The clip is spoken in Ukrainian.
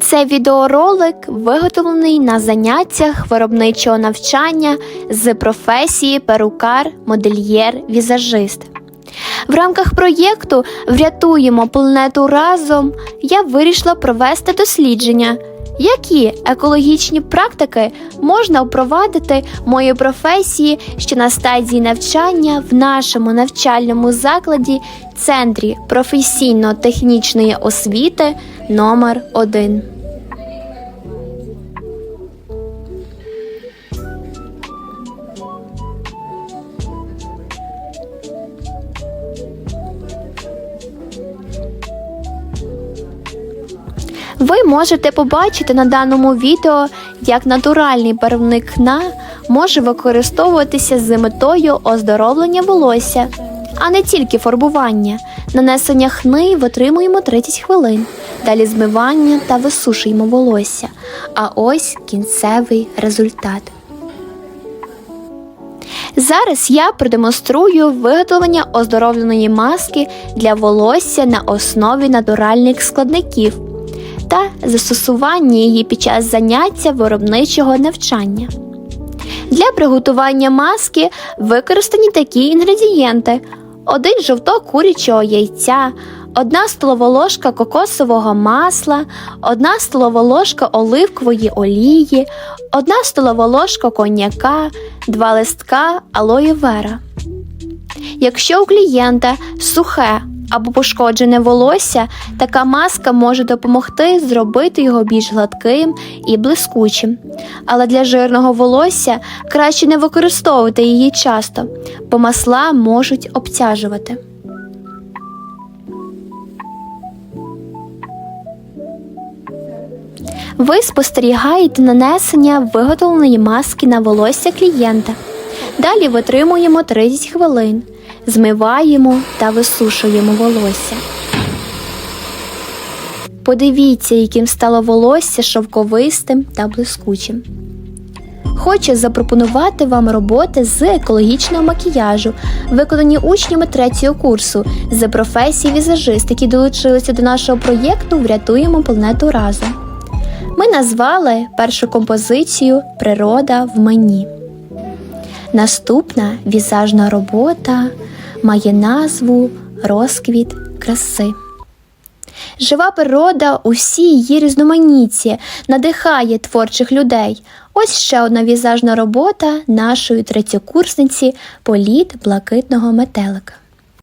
Це відеоролик виготовлений на заняттях виробничого навчання з професії перукар, модельєр, візажист. В рамках проєкту Врятуємо планету разом я вирішила провести дослідження, які екологічні практики можна впровадити в моїй професії ще на стадії навчання в нашому навчальному закладі Центрі професійно-технічної освіти номер 1 Ви можете побачити на даному відео, як натуральний барвник хна може використовуватися з метою оздоровлення волосся, а не тільки фарбування. Нанесення хни витримуємо 30 хвилин, далі змивання та висушуємо волосся. А ось кінцевий результат. Зараз я продемонструю виготовлення оздоровленої маски для волосся на основі натуральних складників та застосування її під час заняття виробничого навчання. Для приготування маски використані такі інгредієнти: один жовток курячого яйця, одна столова ложка кокосового масла, одна столова ложка оливкової олії, одна столова ложка коньяка, два листка алої вера. Якщо у клієнта сухе або пошкоджене волосся, така маска може допомогти зробити його більш гладким і блискучим. Але для жирного волосся краще не використовувати її часто, бо масла можуть обтяжувати. Ви спостерігаєте нанесення виготовленої маски на волосся клієнта. Далі витримуємо 30 хвилин, змиваємо та висушуємо волосся. Подивіться, яким стало волосся шовковистим та блискучим. Хочу запропонувати вам роботи з екологічного макіяжу, виконані учнями третього курсу з професії візажист, які долучилися до нашого проєкту Врятуємо планету разом. Ми назвали першу композицію Природа в мені. Наступна візажна робота має назву Розквіт краси. Жива природа у всій її різноманітті надихає творчих людей. Ось ще одна візажна робота нашої третьокурсниці Політ блакитного метелика.